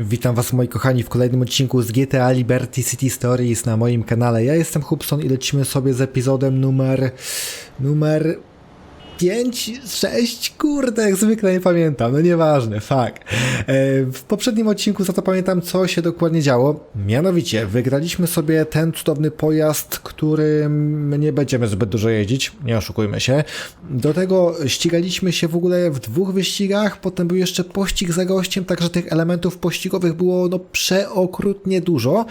Witam was moi kochani w kolejnym odcinku z GTA Liberty City Stories na moim kanale. Ja jestem Hubson i lecimy sobie z epizodem numer... numer... 5, 6, kurde, jak zwykle nie pamiętam, no nieważne, fakt. E, W poprzednim odcinku za to pamiętam, co się dokładnie działo. Mianowicie, wygraliśmy sobie ten cudowny pojazd, którym nie będziemy zbyt dużo jeździć, nie oszukujmy się. Do tego ścigaliśmy się w ogóle w dwóch wyścigach, potem był jeszcze pościg za gościem, także tych elementów pościgowych było no przeokrutnie dużo.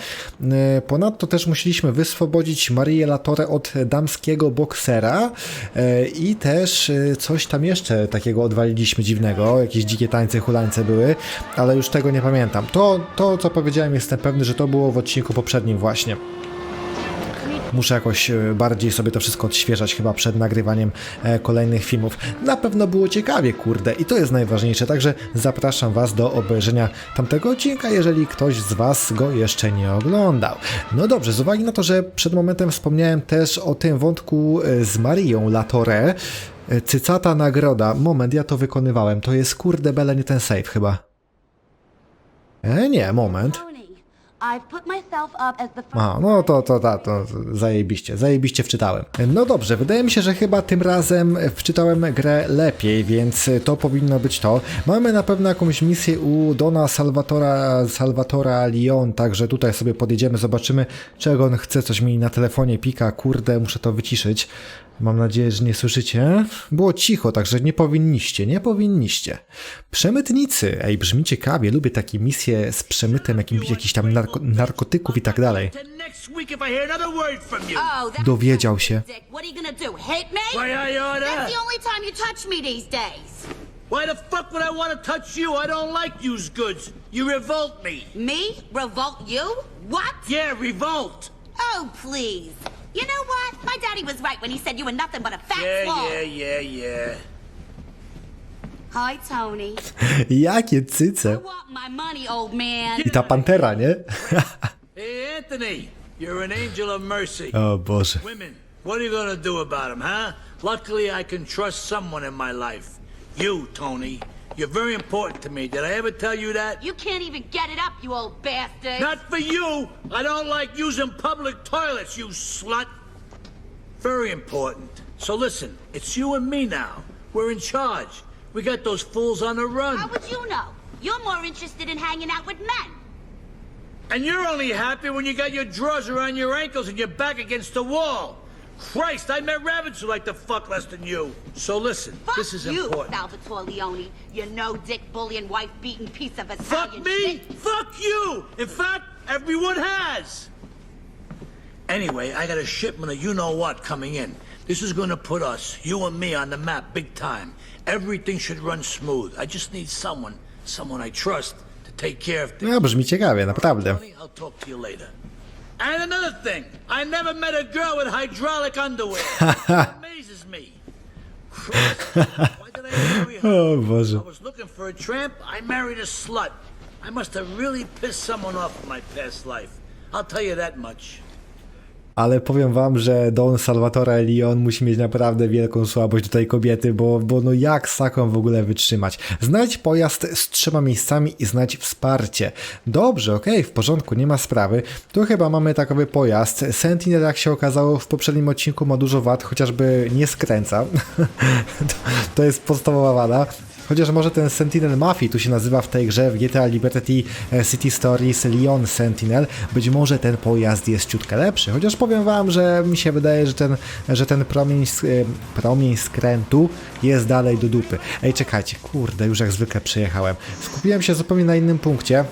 E, Ponadto też musieliśmy wyswobodzić Marię Latorę od damskiego boksera e, i też e, coś tam jeszcze takiego odwaliliśmy dziwnego, jakieś dzikie tańce, hulańce były, ale już tego nie pamiętam. To, to co powiedziałem jestem pewny, że to było w odcinku poprzednim właśnie. Muszę jakoś e, bardziej sobie to wszystko odświeżać chyba przed nagrywaniem e, kolejnych filmów. Na pewno było ciekawie, kurde, i to jest najważniejsze, także zapraszam Was do obejrzenia tamtego odcinka, jeżeli ktoś z Was go jeszcze nie oglądał. No dobrze, z uwagi na to, że przed momentem wspomniałem też o tym wątku e, z Marią Latore, cycata nagroda, moment, ja to wykonywałem, to jest kurde bele nie ten save chyba. E, nie, moment. A, no to, to, to, to zajebiście, zajebiście wczytałem. No dobrze, wydaje mi się, że chyba tym razem wczytałem grę lepiej, więc to powinno być to. Mamy na pewno jakąś misję u Dona Salvatora, Salvatora Lyon, także tutaj sobie podjedziemy, zobaczymy czego on chce, coś mi na telefonie pika, kurde, muszę to wyciszyć. Mam nadzieję, że nie słyszycie. Było cicho, także nie powinniście, nie powinniście. Przemytnicy, ej, brzmi ciekawie, lubię takie misje z przemytem jakimś, jakichś tam narko narkotyków i tak dalej. Oh, Dowiedział się. Why the fuck would I want to touch you? I don't like used goods. You revolt me. Me? Revolt you? What? Yeah, revolt. Oh, please. You know what? My daddy was right when he said you were nothing but a fat Yeah, slob. yeah, yeah, yeah. Hi, Tony. Jakie I cyce. want my money, old man. I ta pantera, nie? Hey, Anthony, you're an angel of mercy. O Boże. Women, what are you gonna do about them, huh? Luckily, I can trust someone in my life. You, Tony. You're very important to me. Did I ever tell you that? You can't even get it up, you old bastard. Not for you. I don't like using public toilets, you slut. Very important. So listen, it's you and me now. We're in charge. We got those fools on the run. How would you know? You're more interested in hanging out with men. And you're only happy when you got your drawers around your ankles and your back against the wall. Christ, I met rabbits who like to fuck less than you. So listen, Fuck this is you, important. Salvatore Leone. You no-dick, bullying, wife-beating piece of a. Fuck me? shit. Fuck you! In fact, everyone has. Anyway, I got a shipment of you know what coming in. This is gonna put us, you and me, on the map big time. Everything should run smooth. I just need someone, someone I trust, to take care of things. No, brzmi ciekawie, naprawdę. Honey, I'll talk to you later. And another thing, I never met a girl with hydraulic underwear. it amazes me. Christ, why did I marry her? O Boże. I was looking for a tramp. I married a slut. I must have really pissed someone off in my past life. I'll tell you that much. Ale powiem wam, że Don Salvatore Leon musi mieć naprawdę wielką słabość do tej kobiety, bo, bo no jak z taką w ogóle wytrzymać? Znajdź pojazd z trzema miejscami i znajdź wsparcie. Dobrze, okej, w porządku, nie ma sprawy. Tu chyba mamy takowy pojazd. Sentinel, jak się okazało w poprzednim odcinku ma dużo wad, chociażby nie skręca. to, to jest podstawowa wada. Chociaż może ten Sentinel Mafii, tu się nazywa w tej grze w GTA Liberty e, City Stories Leon Sentinel, być może ten pojazd jest ciutkę lepszy. Chociaż powiem wam, że mi się wydaje, że ten, że ten promień, e, promień skrętu jest dalej do dupy. Ej, czekajcie, kurde, już jak zwykle przejechałem. Skupiłem się zupełnie na innym punkcie.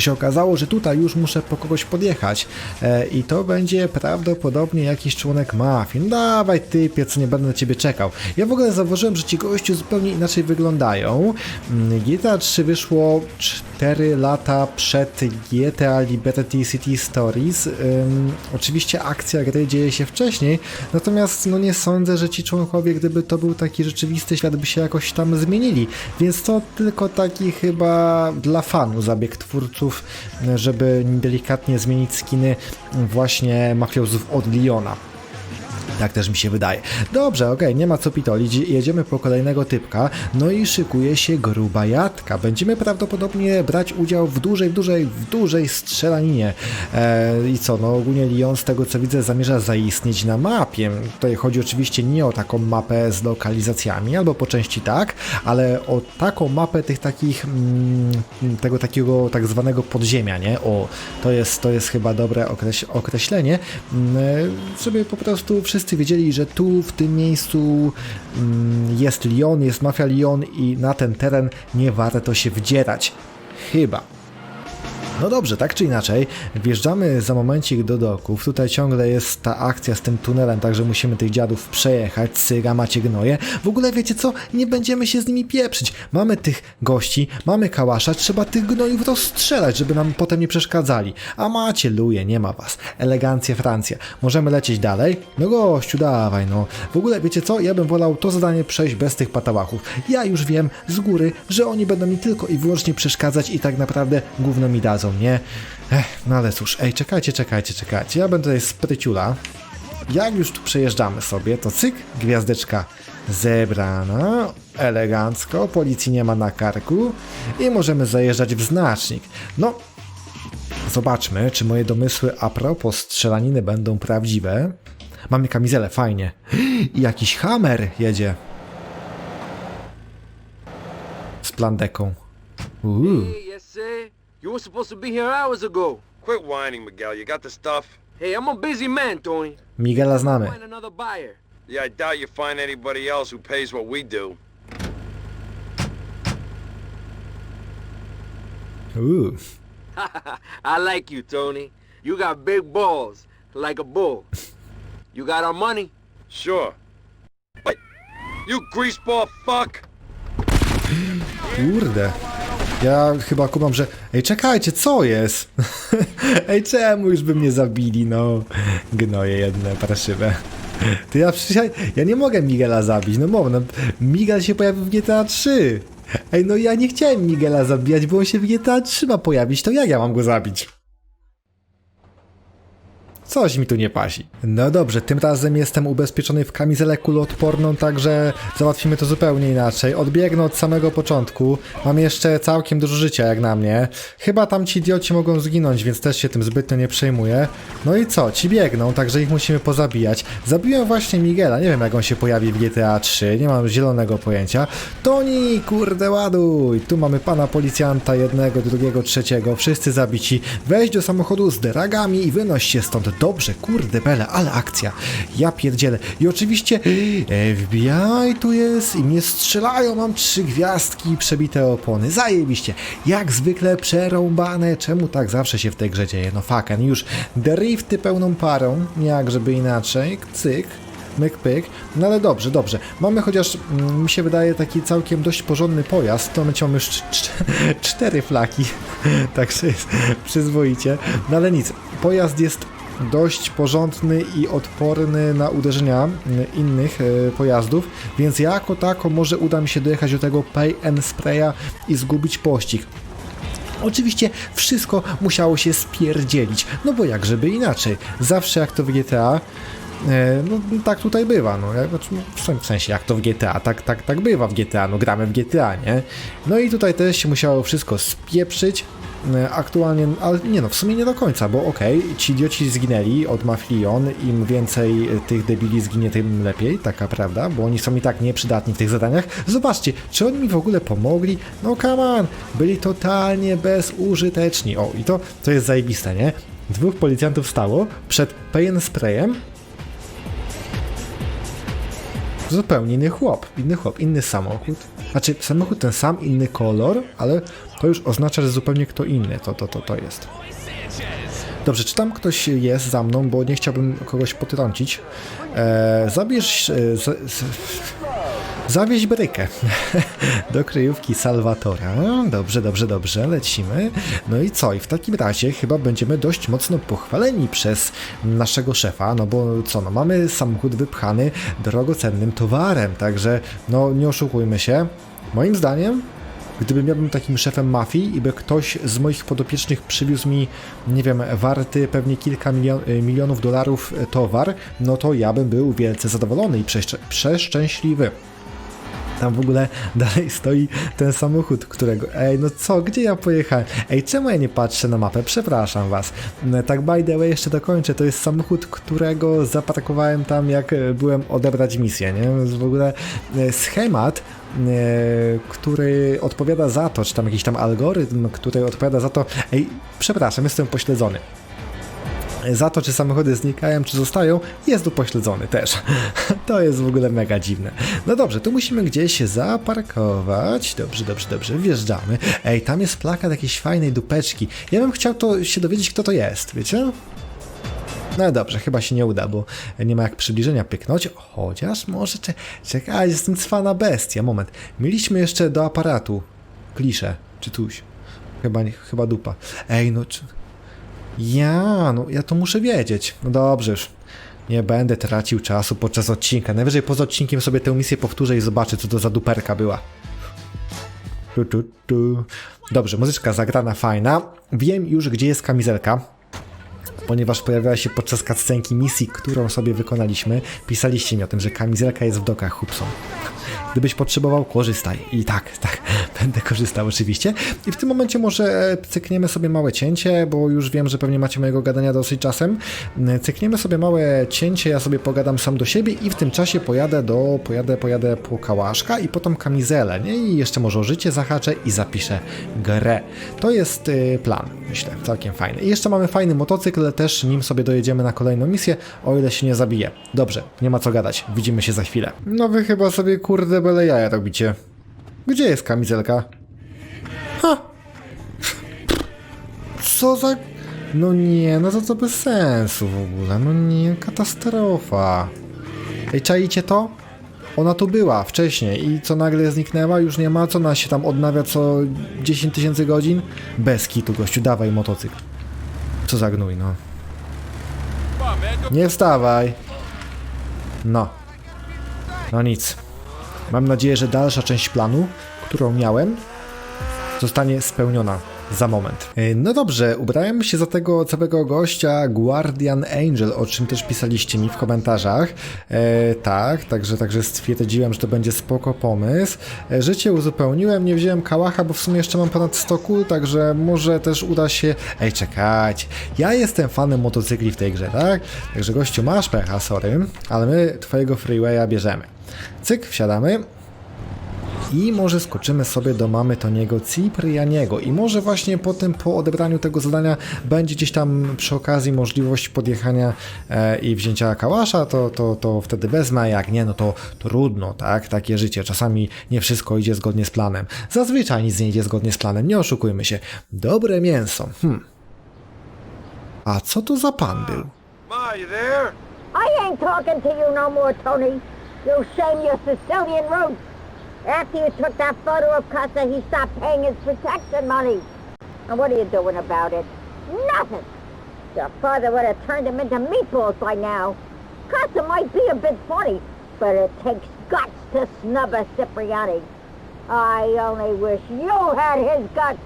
Się okazało, że tutaj już muszę po kogoś podjechać e, i to będzie prawdopodobnie jakiś członek mafii. No dawaj typie, co nie będę na ciebie czekał. Ja w ogóle zauważyłem, że ci gościu zupełnie inaczej wyglądają. Mm, GTA 3 wyszło 4 lata przed GTA Liberty City Stories. Ym, oczywiście akcja gry dzieje się wcześniej, natomiast no nie sądzę, że ci członkowie, gdyby to był taki rzeczywisty świat, by się jakoś tam zmienili. Więc to tylko taki chyba dla fanu zabieg twórców, żeby delikatnie zmienić skiny właśnie mafiozów od Liona. Tak też mi się wydaje. Dobrze, okej, nie ma co pitolić. Jedziemy po kolejnego typka. No i szykuje się gruba jatka. Będziemy prawdopodobnie brać udział w dużej, w dużej, w dużej strzelaninie. E, I co, no ogólnie Lyon z tego co widzę zamierza zaistnieć na mapie. Tutaj chodzi oczywiście nie o taką mapę z lokalizacjami, albo po części tak, ale o taką mapę tych takich, mm, tego takiego tak zwanego podziemia, nie? O, to jest, to jest chyba dobre okreś określenie, mm, e, żeby po prostu wszyscy wiedzieli, że tu w tym miejscu mm, jest Lyon, jest mafia Lyon i na ten teren nie warto się wdzierać. Chyba. No dobrze, tak czy inaczej, wjeżdżamy za momencik do doków. Tutaj ciągle jest ta akcja z tym tunelem, także musimy tych dziadów przejechać. Cyga, macie gnoje. W ogóle wiecie co? Nie będziemy się z nimi pieprzyć. Mamy tych gości, mamy kałasza, trzeba tych gnojów rozstrzelać, żeby nam potem nie przeszkadzali. A macie luje, nie ma was. Elegancja Francja. Możemy lecieć dalej? No gościu, dawaj no. W ogóle wiecie co? Ja bym wolał to zadanie przejść bez tych patałachów. Ja już wiem z góry, że oni będą mi tylko i wyłącznie przeszkadzać i tak naprawdę gówno mi dadzą, nie? Ech, no ale cóż, ej, czekajcie, czekajcie, czekajcie. Ja będę tutaj spryciula. Jak już tu przejeżdżamy sobie, to cyk, gwiazdeczka zebrana, elegancko, policji nie ma na karku i możemy zajeżdżać w znacznik. No, zobaczmy, czy moje domysły a propos strzelaniny będą prawdziwe. Mamy kamizelę, fajnie. I jakiś hammer jedzie. Z plandeką. Uuu. Hey, yes, sir. You were supposed to be here hours ago. Quit whining, Miguel. You got the stuff? Hey, I'm a busy man, Tony. Miguela znamy. Find another buyer. Yeah, I doubt you find anybody else who pays what we do. Uuu. I like you, Tony. You got big balls, like a bull. You got our money? Sure. Wait, you greaseball fuck! Kurde. Ja chyba kumam, że... Ej, czekajcie, co jest? Ej, czemu już by mnie zabili, no? Gnoje jedne, paraszywe. To ja przecież... Ja nie mogę Miguela zabić, no mów, no. Miguel się pojawił w GTA 3. Ej, no ja nie chciałem Miguela zabijać, bo on się w GTA 3 ma pojawić, to jak ja mam go zabić? Coś mi tu nie pasi. No dobrze, tym razem jestem ubezpieczony w kamizelę kuloodporną, także załatwimy to zupełnie inaczej. Odbiegnę od samego początku. Mam jeszcze całkiem dużo życia, jak na mnie. Chyba tam ci idioci mogą zginąć, więc też się tym zbytnio nie przejmuję. No i co? Ci biegną, także ich musimy pozabijać. Zabiłem właśnie Miguela, nie wiem jak on się pojawi w GTA 3, nie mam zielonego pojęcia. Toni, kurde ładuj! Tu mamy pana policjanta, jednego, drugiego, trzeciego, wszyscy zabici. Weź do samochodu z dragami i wynoś się stąd. Dobrze, kurde bele, ale akcja. Ja pierdzielę. I oczywiście FBI tu jest i mnie strzelają, mam trzy gwiazdki i przebite opony. Zajebiście. Jak zwykle przerąbane. Czemu tak zawsze się w tej grze dzieje? No fucking już. Drifty pełną parą, jak żeby inaczej. Cyk myk pyk, no ale dobrze, dobrze. Mamy chociaż, mm, mi się wydaje, taki całkiem dość porządny pojazd, to my mamy już cz- cz- cztery flaki, także jest przyzwoicie, no ale nic, pojazd jest dość porządny i odporny na uderzenia mm, innych e, pojazdów, więc jako tako może uda mi się dojechać do tego pay and spraya i zgubić pościg. Oczywiście wszystko musiało się spierdzielić, no bo jak żeby inaczej. Zawsze jak to w GTA, no tak tutaj bywa, no znaczy, w sensie jak to w GTA, tak, tak, tak bywa w GTA, no gramy w GTA, nie? No i tutaj też się musiało wszystko spieprzyć, e, aktualnie, ale nie no, w sumie nie do końca, bo okej, ci idioci zginęli od Maflion, im więcej e, tych debili zginie, tym lepiej, taka prawda, bo oni są i tak nieprzydatni w tych zadaniach. Zobaczcie, czy oni mi w ogóle pomogli? No come on, byli totalnie bezużyteczni. O, i to, to jest zajebiste, nie? Dwóch policjantów stało przed Pain Sprayem, zupełnie inny chłop, inny chłop, inny samochód. Znaczy, samochód ten sam, inny kolor, ale to już oznacza, że zupełnie kto inny to, to, to, to jest. Dobrze, czy tam ktoś jest za mną, bo nie chciałbym kogoś potrącić. E, zabierz... E, z, z, zawieź brykę do kryjówki Salwatora. Dobrze, dobrze, dobrze, lecimy. No i co? I w takim razie chyba będziemy dość mocno pochwaleni przez naszego szefa, no bo co, no mamy samochód wypchany drogocennym towarem, także no nie oszukujmy się. Moim zdaniem gdybym ja był takim szefem mafii i by ktoś z moich podopiecznych przywiózł mi, nie wiem, warty pewnie kilka milion, y, milionów dolarów y, towar, no to ja bym był wielce zadowolony i przeszczę- przeszczęśliwy. Tam w ogóle dalej stoi ten samochód, którego. Ej, no co, gdzie ja pojechałem? Ej, czemu ja nie patrzę na mapę? Przepraszam was. No, Tak, by the way, jeszcze dokończę. To jest samochód, którego zaparkowałem tam, jak e, byłem odebrać misję, nie? W ogóle e, schemat, e, który odpowiada za to, czy tam jakiś tam algorytm, który odpowiada za to. Ej, przepraszam, jestem pośledzony za to, czy samochody znikają, czy zostają, jest upośledzony też. To jest w ogóle mega dziwne. No dobrze, tu musimy gdzieś zaparkować. Dobrze, dobrze, dobrze, wjeżdżamy. Ej, tam jest plakat jakiejś fajnej dupeczki. Ja bym chciał to się dowiedzieć, kto to jest, wiecie? No dobrze, chyba się nie uda, bo nie ma jak przybliżenia pyknąć, chociaż może... Cze czekaj, jestem cwana bestia, moment. Mieliśmy jeszcze do aparatu kliszę, czy tuś. Chyba, nie, chyba dupa. Ej, no... Czy... Ja, no ja to muszę wiedzieć. No dobrze już. Nie będę tracił czasu podczas odcinka. Najwyżej poza odcinkiem sobie tę misję powtórzę i zobaczę, co to za duperka była. Tu, tu, tu. Dobrze, muzyczka zagrana fajna. Wiem już, gdzie jest kamizelka. Ponieważ pojawiała się podczas cutscenki misji, którą sobie wykonaliśmy. Pisaliście mi o tym, że kamizelka jest w dokach Hubson. Gdybyś potrzebował, korzystaj. I tak, tak, będę korzystał oczywiście. I w tym momencie może e, cykniemy sobie małe cięcie, bo już wiem, że pewnie macie mojego gadania dosyć czasem. E, Cykniemy sobie małe cięcie, ja sobie pogadam sam do siebie i w tym czasie pojadę do, pojadę, pojadę po kałaszka i potem kamizelę, nie? I jeszcze może o życie zahaczę i zapiszę grę. To jest y, plan, myślę, całkiem fajny. I jeszcze mamy fajny motocykl, też nim sobie dojedziemy na kolejną misję, o ile się nie zabije. Dobrze, nie ma co gadać, widzimy się za chwilę. No wy chyba sobie kurde byle jaja robicie. Gdzie jest kamizelka? Ha! Co za... No nie, no to to bez sensu w ogóle, no nie, katastrofa. Ej, czaicie to? Ona tu była wcześniej i co nagle zniknęła, już nie ma, co ona się tam odnawia co 10 tysięcy godzin? Bez kitu, gościu, dawaj motocykl. Co za gnój, no. Nie wstawaj. No. No nic. Mam nadzieję, że dalsza część planu, którą miałem, zostanie spełniona za moment. E, No dobrze, ubrałem się za tego całego gościa Guardian Angel, o czym też pisaliście mi w komentarzach. E, tak, także, także stwierdziłem, że to będzie spoko pomysł. E, życie uzupełniłem, nie wziąłem kałacha, bo w sumie jeszcze mam ponad 100 kul, także może też uda się... Ej, czekajcie, ja jestem fanem motocykli w tej grze, tak? Także gościu, masz pecha, sorry, ale my twojego freewaya bierzemy. Cyk, wsiadamy. I może skoczymy sobie do mamy Toniego Ciprianiego. I może właśnie po tym, po odebraniu tego zadania będzie gdzieś tam przy okazji możliwość podjechania e, i wzięcia kałasza, to, to, to wtedy wezmę, a jak nie, no to trudno, tak? Takie życie. Czasami nie wszystko idzie zgodnie z planem. Zazwyczaj nic nie idzie zgodnie z planem, nie oszukujmy się. Dobre mięso. Hmm. A co to za pan był? Ma, you there? I ain't talking to you no more, Tony. You shame your Sicilian roots. After you took that photo of Casa, he stopped paying his protection money. And what are you doing about it? Nothing. Your father would have turned him into meatballs by now. Casa might be a bit funny, but it takes guts to snub a Cipriani. I only wish you had his guts.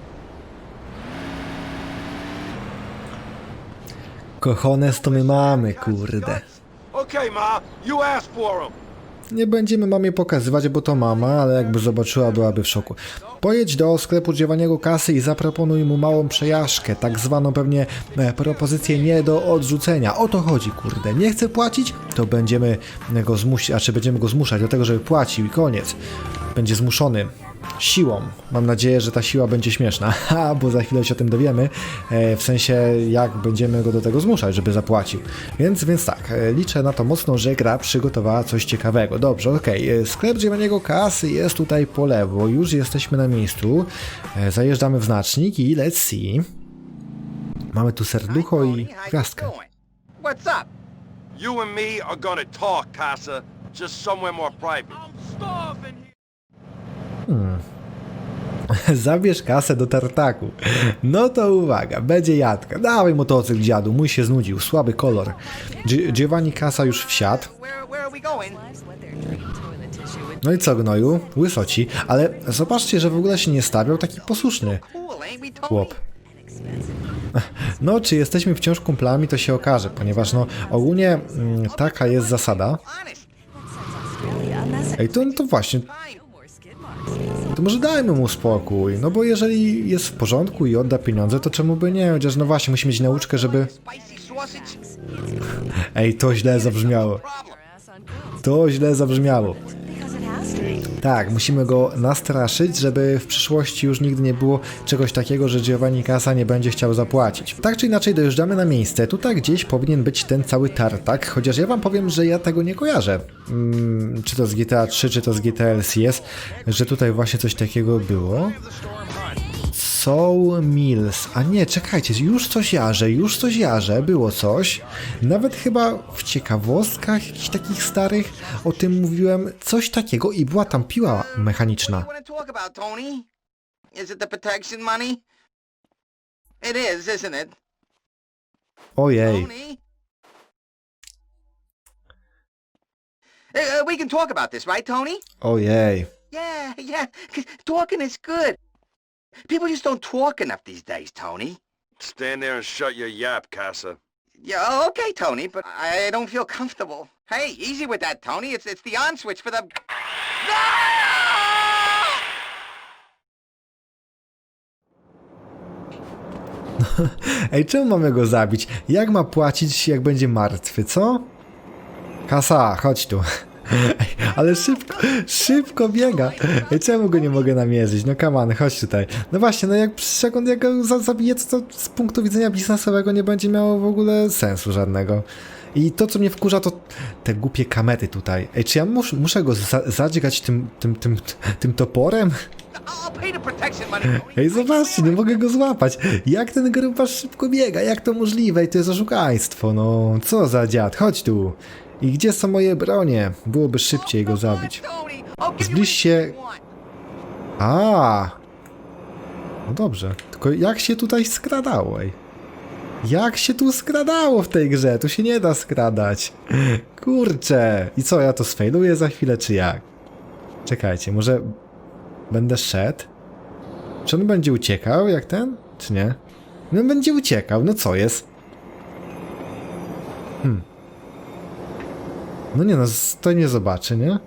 Kochones to my mamy, kurde. Okay, Ma, you asked for him. Nie będziemy mamie pokazywać, bo to mama, ale jakby zobaczyła, byłaby w szoku. Pojedź do sklepu Giovanniego kasy i zaproponuj mu małą przejażdżkę, tak zwaną pewnie e, propozycję nie do odrzucenia. O to chodzi, kurde. Nie chce płacić? To będziemy go zmusić, a czy będziemy go zmuszać do tego, żeby płacił i koniec. Będzie zmuszony siłą. Mam nadzieję, że ta siła będzie śmieszna, ha, bo za chwilę się o tym dowiemy, e, w sensie jak będziemy go do tego zmuszać, żeby zapłacił. Więc, więc tak, e, liczę na to mocno, że gra przygotowała coś ciekawego. Dobrze, okej, e, sklep Giovanniego kasy jest tutaj po lewo, już jesteśmy na miejscu, zajeżdżamy w znacznik i let's see. Mamy tu serducho i gwiazdkę. What's up? You and me are gonna talk, Casa. Just somewhere more private. I'm starving here. Zabierz kasę do tartaku. No to uwaga, będzie jadka. Dawaj motocykl dziadu, mój się znudził, słaby kolor. Gi- Giovanni Kasa już wsiadł. No i co, gnoju? Łysoci. Ale zobaczcie, że w ogóle się nie stawiał taki posłuszny chłop. No, czy jesteśmy wciąż kumplami, to się okaże, ponieważ no ogólnie mm, taka jest zasada. Ej, to, to właśnie, to może dajmy mu spokój, no bo jeżeli jest w porządku i odda pieniądze, to czemu by nie? Chociaż no właśnie, musi mieć nauczkę, żeby... Ej, to źle zabrzmiało. To źle zabrzmiało. Tak, musimy go nastraszyć, żeby w przyszłości już nigdy nie było czegoś takiego, że Giovanni Casa nie będzie chciał zapłacić. Tak czy inaczej dojeżdżamy na miejsce. Tutaj gdzieś powinien być ten cały tartak, chociaż ja wam powiem, że ja tego nie kojarzę. Mm, czy to z GTA 3, czy to z GTA LCS, że tutaj właśnie coś takiego było. Soul Mills. A nie, czekajcie, już coś jarzę, już coś jarzę, było coś. Nawet chyba w ciekawostkach jakichś takich starych o tym mówiłem, coś takiego i była tam piła mechaniczna. Ojej. Uh, uh, we can talk about this, right, Tony? Ojej. Yeah, yeah. Talking is good. People just don't talk enough these days, Tony. Stand there and shut your yap, Casa. Yeah, okay, Tony, but I don't feel comfortable. Hey, easy with that, Tony. It's it's the on switch for the. Ej, czemu mamy go zabić? Jak ma płacić, jak będzie martwy, co? Kasa, chodź tu. Ale szybko, szybko biega. Czemu go nie mogę namierzyć? No come on, chodź tutaj. No właśnie, no jak, przecież jak go za- zabije, to, to z punktu widzenia biznesowego nie będzie miało w ogóle sensu żadnego. I to, co mnie wkurza, to te głupie kamety tutaj. Ej, czy ja mus, muszę go za zadźgać tym, tym, tym, tym toporem? Ej, zobaczcie, nie mogę go złapać. Jak ten grubasz szybko biega? Jak to możliwe? Ej, to jest oszukaństwo, no. Co za dziad? Chodź tu. I gdzie są moje bronie? Byłoby szybciej go zabić. Zbliż się... A. No dobrze. Tylko jak się tutaj skradało? Jak się tu skradało w tej grze? Tu się nie da skradać. Kurczę. I co, ja to sfejluję za chwilę, czy jak? Czekajcie, może będę szedł? Czy on będzie uciekał jak ten? Czy nie? No będzie uciekał, no co jest? Hmm. No nie no, to nie zobaczy, nie?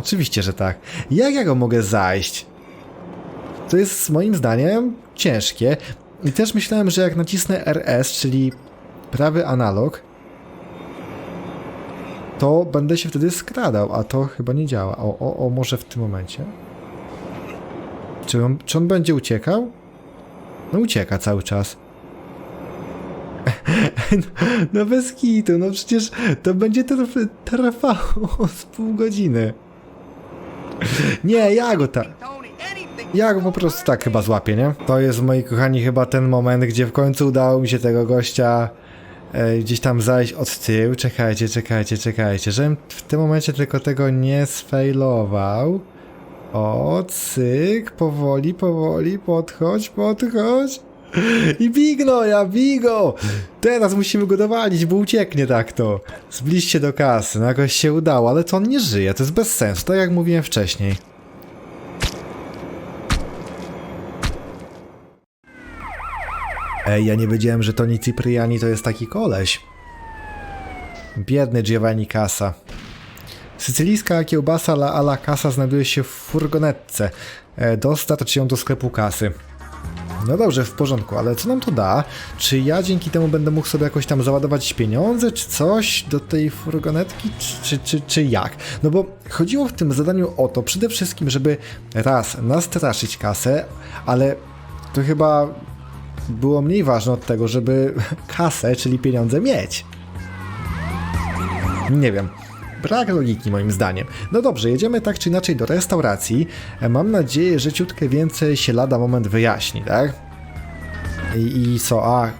Oczywiście, że tak. Jak ja go mogę zajść? To jest moim zdaniem ciężkie. I też myślałem, że jak nacisnę RS, czyli prawy analog, to będę się wtedy skradał, a to chyba nie działa. O, o, o może w tym momencie. Czy on, czy on będzie uciekał? No ucieka cały czas. No, no bez kitu, no przecież to będzie trw- trwało z pół godziny. Nie, ja go tak. Ja go po prostu tak chyba złapię, nie? To jest, moi kochani, chyba ten moment, gdzie w końcu udało mi się tego gościa e, gdzieś tam zajść od tyłu. Czekajcie, czekajcie, czekajcie, żebym w tym momencie tylko tego nie sfailował. O, cyk, powoli, powoli, podchodź, podchodź. I bigno, ja bigo! Teraz musimy go dowalić, bo ucieknie tak to. Zbliż się do kasy, no jakoś się udało, ale to on nie żyje, to jest bez sensu, tak jak mówiłem wcześniej. Ej, ja nie wiedziałem, że Tony Cipriani to jest taki koleś. Biedny Giovanni Casa. Sycylijska kiełbasa la alla Casa znajduje się w furgonetce. E, Dostarcz ją do sklepu kasy. No dobrze, w porządku, ale co nam to da? Czy ja dzięki temu będę mógł sobie jakoś tam załadować pieniądze, czy coś do tej furgonetki, czy, czy, czy, jak? No bo chodziło w tym zadaniu o to przede wszystkim, żeby raz nastraszyć kasę, ale to chyba było mniej ważne od tego, żeby kasę, czyli pieniądze mieć. Nie wiem. Brak logiki moim zdaniem. No dobrze, jedziemy tak czy inaczej do restauracji. E, Mam nadzieję, że ciutkę więcej się lada moment wyjaśni, tak? I, i co? A,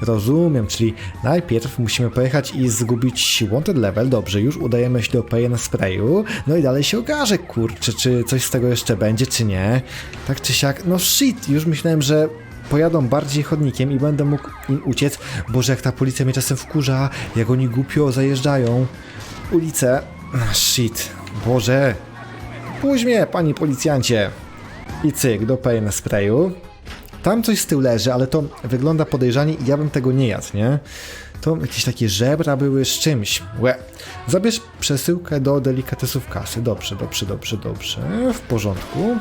rozumiem, czyli najpierw musimy pojechać i zgubić wanted level. Dobrze, już udajemy się do pay sprayu. No i dalej się okaże, kurczę, czy coś z tego jeszcze będzie, czy nie. Tak czy siak, no shit, już myślałem, że pojadą bardziej chodnikiem i będę mógł im uciec. Boże, jak ta policja mnie czasem wkurza, jak oni głupio zajeżdżają ulicę. Shit. Boże! Puść mnie, panie policjancie! I cyk, do pain sprayu. Tam coś z tyłu leży, ale to wygląda podejrzanie i ja bym tego nie jadł, nie? To jakieś takie żebra były z czymś. Łe. Zabierz przesyłkę do delikatesów kasy. Dobrze, dobrze, dobrze, dobrze. W porządku.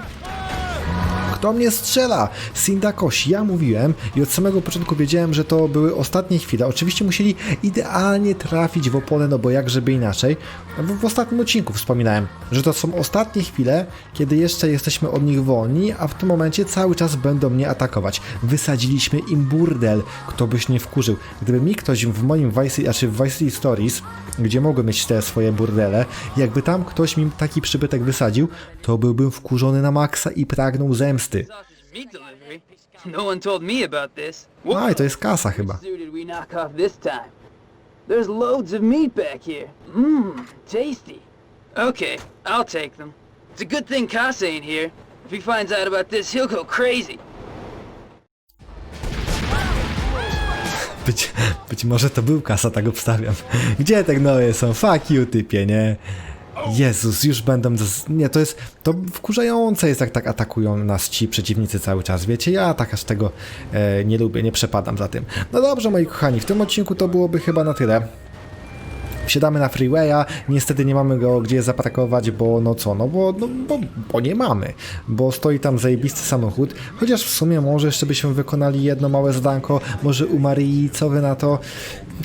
Kto mnie strzela? Sindakoś, ja mówiłem i od samego początku wiedziałem, że to były ostatnie chwile. Oczywiście musieli idealnie trafić w oponę, no bo jak inaczej. W, w ostatnim odcinku wspominałem, że to są ostatnie chwile, kiedy jeszcze jesteśmy od nich wolni, a w tym momencie cały czas będą mnie atakować. Wysadziliśmy im burdel, kto byś nie wkurzył. Gdyby mi ktoś w moim Vice, znaczy w Vice Stories, gdzie mogłem mieć te swoje burdele, jakby tam ktoś mi taki przybytek wysadził, to byłbym wkurzony na maksa i pragnął zemsty. Delivery. No one told me about this. A, i to jest kasa chyba. There's loads of meat back here. Mmm, tasty. Okay, I'll take them. It's a good thing Casa ain't here. If he finds out about this, he'll go crazy. Być, być może to był kasa, tak obstawiam. Gdzie te gnoje są? Fuck you, typie, nie? Jezus, już. Zas... Nie, to jest... To wkurzające jest, jak tak atakują nas ci przeciwnicy cały czas, wiecie? Ja tak aż tego e, nie lubię, nie przepadam za tym. No dobrze, moi kochani, w tym odcinku to byłoby chyba na tyle. Wsiadamy na freewaya, niestety nie mamy go gdzie zaparkować, bo no co, no bo, no, bo, bo nie mamy, bo stoi tam zajebisty samochód, chociaż w sumie może jeszcze byśmy wykonali jedno małe zdanko, może u Marii, co wy na to?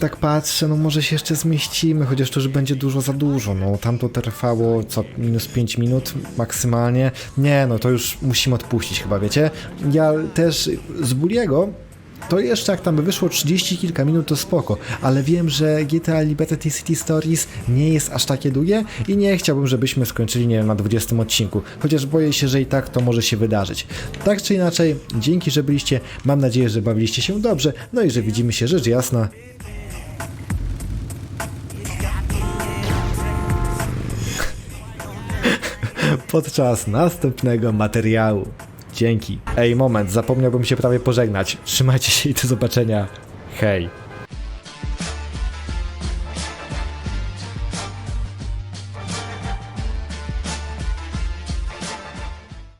Tak patrzę, no może się jeszcze zmieścimy, chociaż to już będzie dużo za dużo, no tam to trwało, co, minus 5 minut maksymalnie, nie no, to już musimy odpuścić chyba, wiecie? Ja też z Buliego to jeszcze jak tam by wyszło 30 kilka minut to spoko, ale wiem, że GTA Liberty City Stories nie jest aż takie długie i nie chciałbym, żebyśmy skończyli, nie wiem, na 20 odcinku, chociaż boję się, że i tak to może się wydarzyć. Tak czy inaczej, dzięki, że byliście, mam nadzieję, że bawiliście się dobrze, no i że widzimy się rzecz jasna. Podczas następnego materiału. Dzięki. Ej, moment, zapomniałbym się prawie pożegnać. Trzymajcie się i do zobaczenia. Hej.